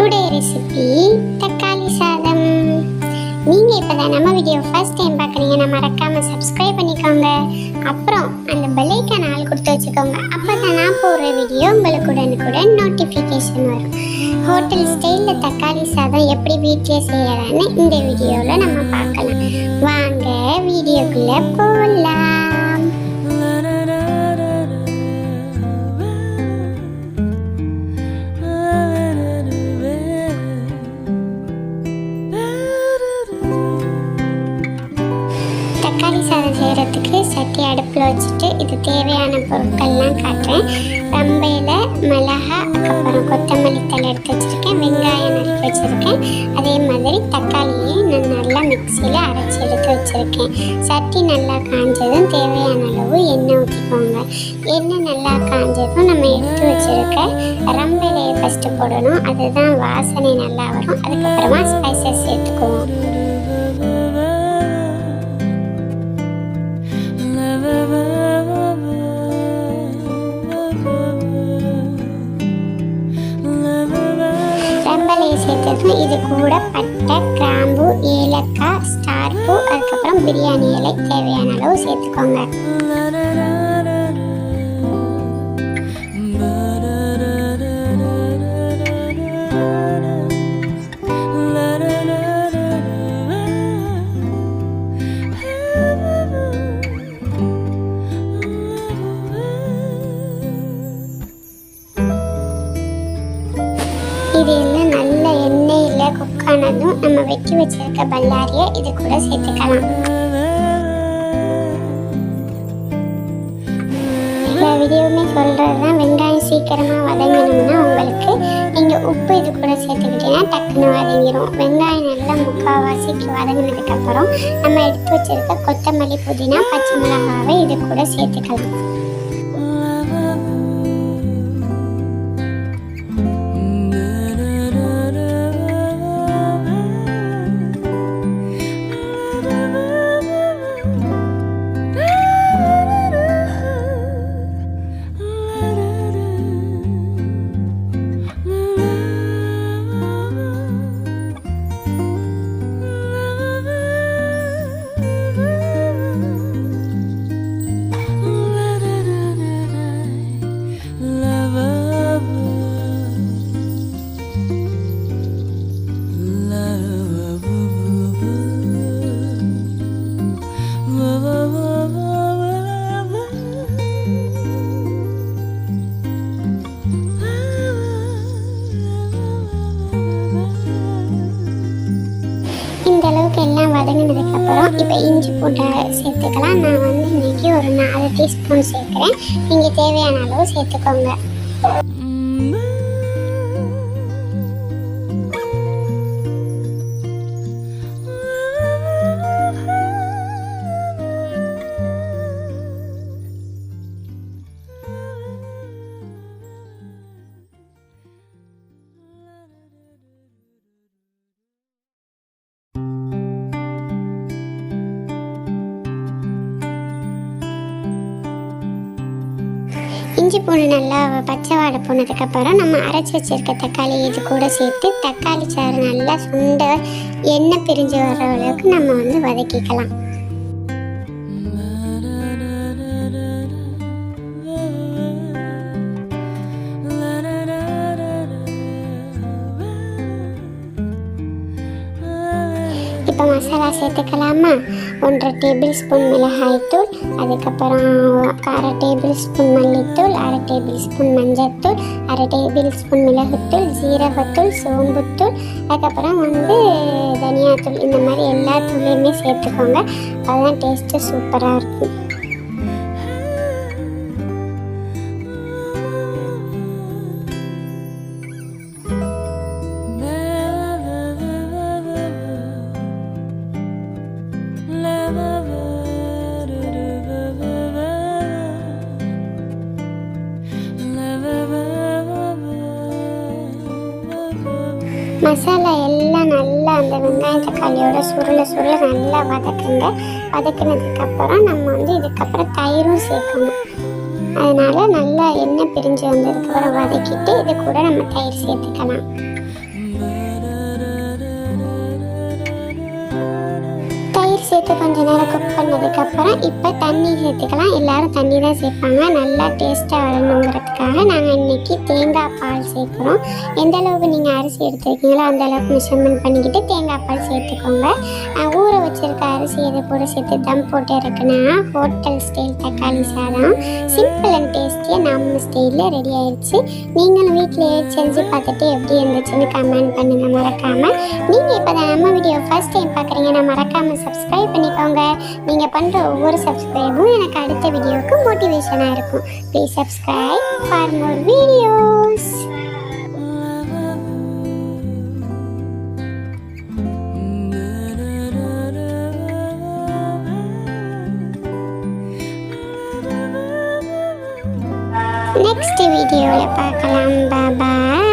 Today recipe தக்காளி சாதம். நீங்கள் இப்போ தான் நம்ம வீடியோ ஃபர்ஸ்ட் டைம் பார்க்குறீங்கன்னா மறக்காமல் சப்ஸ்கிரைப் பண்ணிக்கோங்க. அப்புறம் அந்த பெல்லைக்கான ஆள் கொடுத்து வச்சுக்கோங்க. அப்போ தான் நான் போடுற வீடியோ உங்களுக்கு உடனுக்குடன் நோட்டிஃபிகேஷன் வரும். ஹோட்டல் ஸ்டைலில் தக்காளி சாதம் எப்படி வீட்டிலே செய்யலான்னு இந்த வீடியோவில் நம்ம பார்க்கலாம். வாங்க வீடியோக்குள்ளே போகலாம் தக்காளி செய்கிறதுக்கு சட்டி அடுப்பில் வச்சுட்டு இது தேவையான பொருட்கள்லாம் காட்டுறேன். ரம்பையில் மிளகா அதுக்கப்புறம் கொத்தமல்லி தலை எடுத்து வச்சுருக்கேன். வெங்காயம் நறுக்கி வச்சுருக்கேன். அதே மாதிரி தக்காளியை நான் நல்லா மிக்சியில் அரைச்சி எடுத்து வச்சுருக்கேன். சட்டி நல்லா காஞ்சதும் தேவையான அளவு எண்ணெய் ஊற்றிக்கோங்க எண்ணெய் நல்லா காஞ்சதும் நம்ம எடுத்து வச்சுருக்க ரம்பையிலையை ஃபஸ்ட்டு போடணும் அதுதான் வாசனை நல்லா வரும். அதுக்கப்புறமா ஸ்பைசஸ் சேர்த்துக்குவோம். சேர்த்ததும் இது கூட பட்டை கிராம்பு ஏலக்காய் ஸ்டார் பூ அதுக்கப்புறம் பிரியாணி இலை தேவையான அளவு சேர்த்துக்கோங்க. இது எல்லாம் நல்ல எண்ணெயில் குக் நம்ம வெட்டி வச்சிருக்க பல்லாரியை இது கூட சேர்த்துக்கலாம். எல்லா வீடியோவுமே சொல்கிறது தான் வெங்காயம் சீக்கிரமாக வதங்கணும்னா உங்களுக்கு நீங்கள் உப்பு இது கூட சேர்த்துக்கிட்டீங்கன்னா டக்குன்னு வதங்கிடும் வெங்காயம் நல்லா முக்கால்வாசிக்கு வதங்கினதுக்கப்புறம் நம்ம எடுத்து வச்சிருக்க கொத்தமல்லி புதினா பச்சை மிளகாவை இது கூட சேர்த்துக்கலாம். அப்புறம் இப்போ இஞ்சி பூண்டை சேர்த்துக்கலாம். நான் வந்து இன்றைக்கி ஒரு நாலு டீஸ்பூன் சேர்க்குறேன். நீங்கள் தேவையான அளவு சேர்த்துக்கோங்க. இஞ்சி பூண்டு நல்லா பச்சை வாடை போனதுக்கப்புறம் நம்ம அரைச்சி வச்சுருக்க தக்காளி இது கூட சேர்த்து தக்காளி சாறு நல்லா சுண்ட எண்ணெய் பிரிஞ்சு வர அளவுக்கு நம்ம வந்து வதக்கிக்கலாம். இப்போ மசாலா சேர்த்துக்கலாமா? ஒன்றரை டேபிள் ஸ்பூன் மிளகாய்த்தூள் அதுக்கப்புறம் அரை டேபிள் ஸ்பூன் மல்லித்தூள் அரை டேபிள் ஸ்பூன் மஞ்சத்தூள் அரை டேபிள் ஸ்பூன் மிளகுத்தூள் ஜீரகத்தூள் சோம்புத்தூள் அதுக்கப்புறம் வந்து தனியாத்தூள். இந்த மாதிரி எல்லா தூளையுமே சேர்த்துக்கோங்க. அதுதான் டேஸ்ட்டு சூப்பராக இருக்கும். மசாலா எல்லாம் நல்லா அந்த வெங்காயம் தக்காளியோட சுருள சுருள நல்லா வதக்குங்க. வதக்கினதுக்கப்புறம் நம்ம வந்து இதுக்கப்புறம் தயிரும் சேர்க்கணும். அதனால் நல்லா எண்ணெய் பிரிஞ்சு வந்ததுக்கப்புறம் வதக்கிட்டு இது கூட நம்ம தயிர் சேர்த்துக்கலாம். சேர்த்து கொஞ்ச நேரம் குக் பண்ணதுக்கப்புறம் இப்போ தண்ணி சேர்த்துக்கலாம். எல்லோரும் தண்ணி தான் சேர்ப்பாங்க. நல்லா டேஸ்ட்டாக வரணுங்கிறதுக்காக நாங்கள் இன்னைக்கு தேங்காய் பால் சேர்க்குறோம். எந்த அளவுக்கு நீங்கள் அரிசி எடுத்துருக்கீங்களோ அந்த அளவுக்கு மெஷர்மெண்ட் பண்ணிக்கிட்டு தேங்காய் பால் சேர்த்துக்கோங்க. ஊற வச்சிருக்க அரிசி இதை கூட சேர்த்து தம் போட்டு இருக்குன்னா ஹோட்டல் ஸ்டைல் தக்காளி சாதம். சிம்பிள் அண்ட் டேஸ்டியாக நம்ம ஸ்டைலில் ரெடி ஆயிடுச்சு நீங்களும் வீட்டிலேயே செஞ்சு பார்த்துட்டு எப்படி இருந்துச்சுன்னு கமெண்ட் பண்ணுங்கள் மறக்காமல் நீங்கள் இப்போ தான் நம்ம வீடியோ ஃபர்ஸ்ட் டைம் பார்க்குறீங்கன்னா மறக்காமல் சப்ஸ்கிரைப் பண்ணிக்கோங்க. நீங்கள் பண்ணுற ஒவ்வொரு சப்ஸ்கிரைபும் எனக்கு அடுத்த வீடியோவுக்கு மோட்டிவேஷனாக இருக்கும். Please subscribe for more videos next வீடியோவில் பார்க்கலாம். பாய்